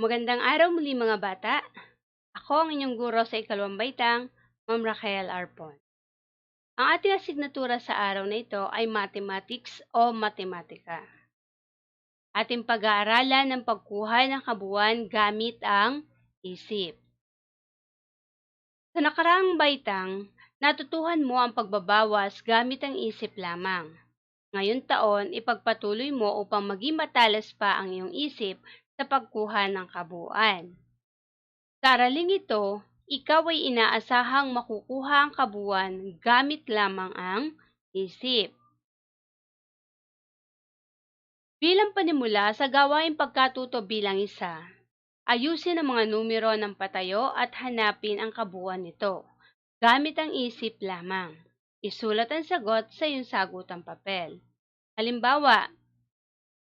Magandang araw muli mga bata. Ako ang inyong guro sa ikalawang baitang, Ma'am Raquel Arpon. Ang ating asignatura sa araw na ito ay Mathematics o Matematika. Ating pag-aaralan ng pagkuha ng kabuuan gamit ang isip. Sa nakaraang baitang, natutuhan mo ang pagbabawas gamit ang isip lamang. Ngayon taon, ipagpatuloy mo upang maging matalas pa ang iyong isip sa pagkuha ng kabuuan. Sa ito, ikaw ay inaasahang makukuha ang kabuuan gamit lamang ang isip. Bilang panimula sa gawaing pagkatuto bilang isa, ayusin ang mga numero ng patayo at hanapin ang kabuuan nito. Gamit ang isip lamang. Isulat ang sagot sa iyong sagutang papel. Halimbawa,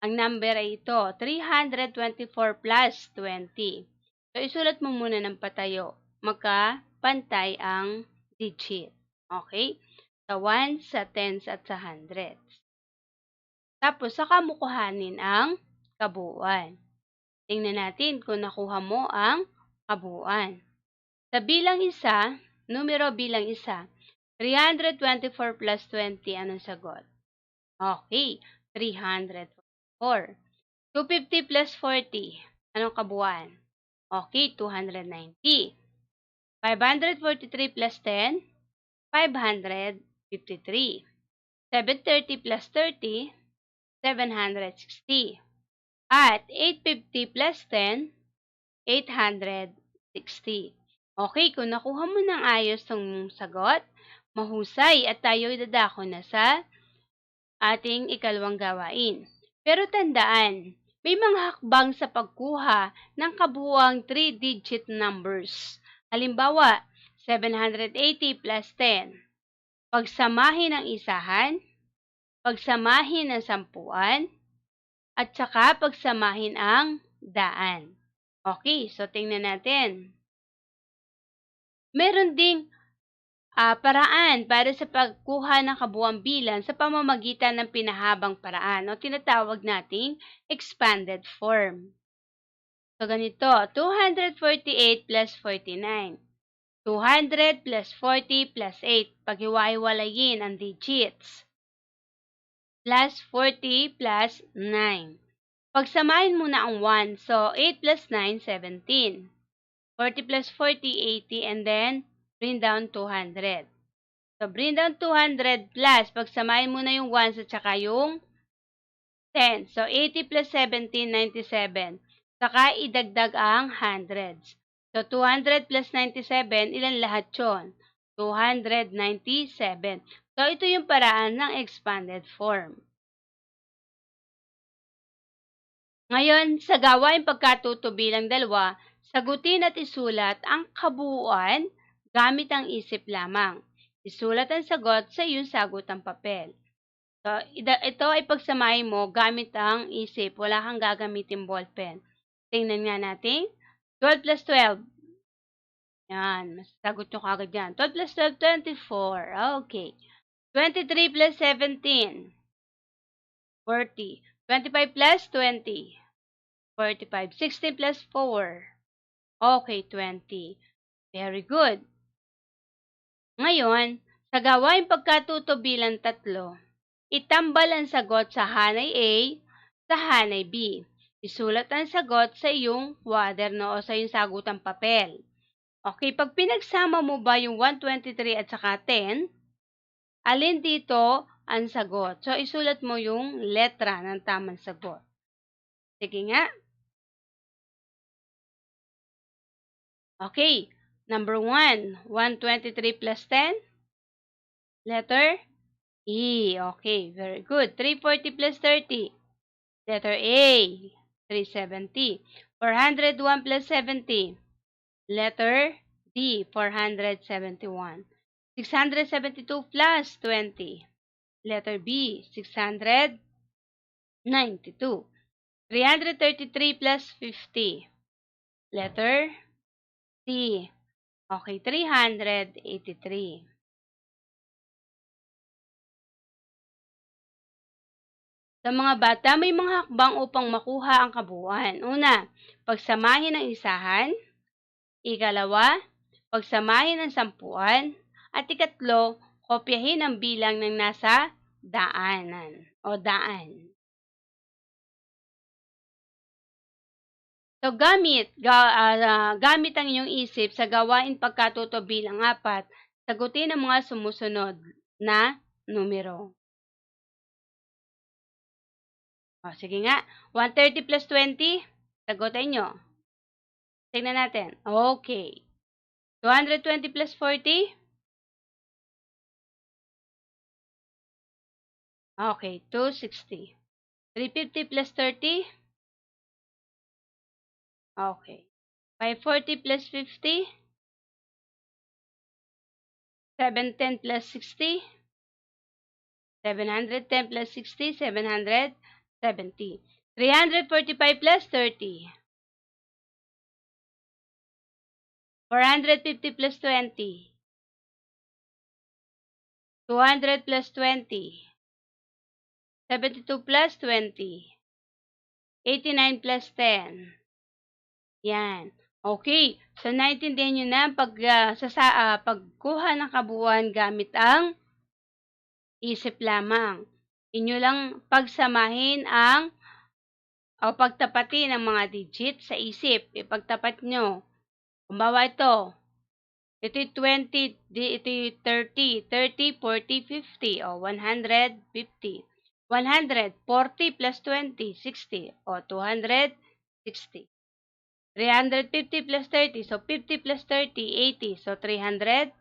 ang number ay ito, 324 plus 20. So, isulat mo muna ng patayo. Magkapantay ang digit. Okay? Sa 1, sa 10s, at sa 100s. Tapos, saka mo kuhanin ang kabuuan. Tingnan natin kung nakuha mo ang kabuuan. Sa bilang isa, numero bilang isa, 324 plus 20, anong sagot? Okay, 304. 250 plus 40, anong kabuuan? Okay, 290. 543 plus 10, 553. 730 plus 30, 760. At 850 plus 10, 860. Okay, kung nakuha mo ng ayos tong sagot, mahusay at tayo dadako na sa ating ikalawang gawain. Pero tandaan, may mga hakbang sa pagkuha ng kabuuang 3-digit numbers. Halimbawa, 780 plus 10. Pagsamahin ang isahan, pagsamahin ang sampuan, at saka pagsamahin ang daan. Okay, so tingnan natin. Meron ding uh, paraan para sa pagkuha ng kabuang bilang sa pamamagitan ng pinahabang paraan o tinatawag nating expanded form. So, ganito, 248 plus 49. 200 plus 40 plus 8. Paghiwa-hiwalayin ang digits. Plus 40 plus 9. Pagsamahin mo na ang 1. So, 8 plus 9, 17. 40 plus 40, 80, and then bring down 200. So, bring down 200 plus, pagsamahin mo na yung 1 at saka yung 10. So, 80 plus 17, 97. Saka idagdag ang hundreds. So, 200 plus 97, ilan lahat yon? 297. So, ito yung paraan ng expanded form. Ngayon, sa gawain pagkatuto dalawa, Sagutin at isulat ang kabuuan gamit ang isip lamang. Isulat ang sagot sa iyong sagutang papel. So, ito ay pagsamahin mo gamit ang isip. Wala kang gagamitin ballpen. Tingnan nga natin. 12 plus 12. Yan. Masasagot nyo kagad yan. 12 plus 12, 24. Okay. 23 plus 17. 40. 25 plus 20. 45. 16 plus 4. Okay, 20. Very good. Ngayon, sa gawain pagkatuto bilang tatlo, itambal ang sagot sa hanay A sa hanay B. Isulat ang sagot sa iyong kwaderno o sa iyong sagutang papel. Okay, pag pinagsama mo ba yung 123 at saka 10, alin dito ang sagot? So, isulat mo yung letra ng tamang sagot. Sige nga. Okay, number 1, 123 plus 10? Letter E. Okay, very good. 340 plus 30? Letter A, 370. 401 plus 70? Letter D, 471. 672 plus 20? Letter B, 692. 333 plus 50? Letter C. Okay, 383. Sa mga bata, may mga hakbang upang makuha ang kabuuan. Una, pagsamahin ng isahan. Ikalawa, pagsamahin ng sampuan. At ikatlo, kopyahin ang bilang ng nasa daanan o daan. So, gamit, ga, ah, gamit ang inyong isip sa gawain pagkatuto bilang apat, sagutin ang mga sumusunod na numero. O, sige nga. 130 plus 20, sagutin nyo. Tingnan natin. Okay. 220 plus 40? Okay, 260. 350 plus 30? Okay. 540 plus 50? 710 plus 60? 710 plus 60, 770. 345 plus 30. 450 plus 20. 200 plus 20. 72 plus 20. 89 plus 10. Yan. Okay. So, naintindihan nyo na pag, uh, sa, uh, pagkuha ng kabuuan gamit ang isip lamang. Inyo lang pagsamahin ang o pagtapatin ang mga digit sa isip. Ipagtapat nyo. Kumbawa ito. Ito 20, ito 30, 30, 40, 50, o 150. 100, 40 plus 20, 60, o 260. 350 plus 30, so 50 plus 30, 80, so 380.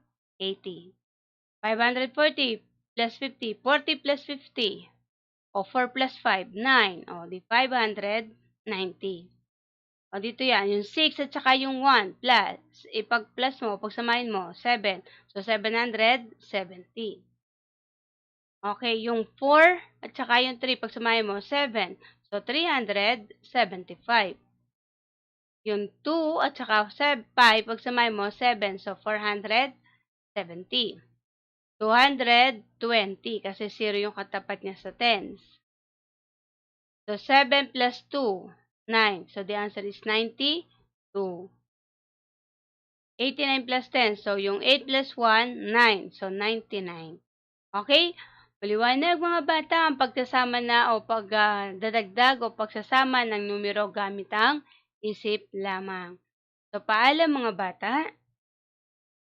540 plus 50, 40 plus 50, o 4 plus 5, 9, o di 590. O dito yan, yung 6 at saka yung 1 plus, ipag-plus mo, pagsamahin mo, 7. So 770. Okay, yung 4 at saka yung 3, pagsamahin mo, 7. So 375. Yung 2 at saka 5, pagsamahin mo, 7. So, 470. 220 kasi 0 yung katapat niya sa tens. So, 7 plus 2, 9. So, the answer is 92. 89 plus 10. So, yung 8 plus 1, 9. So, 99. Okay? Maliwanag mga bata ang pagsasama na o pagdadagdag uh, o pagsasama ng numero gamit ang isip lamang. So, paalam mga bata.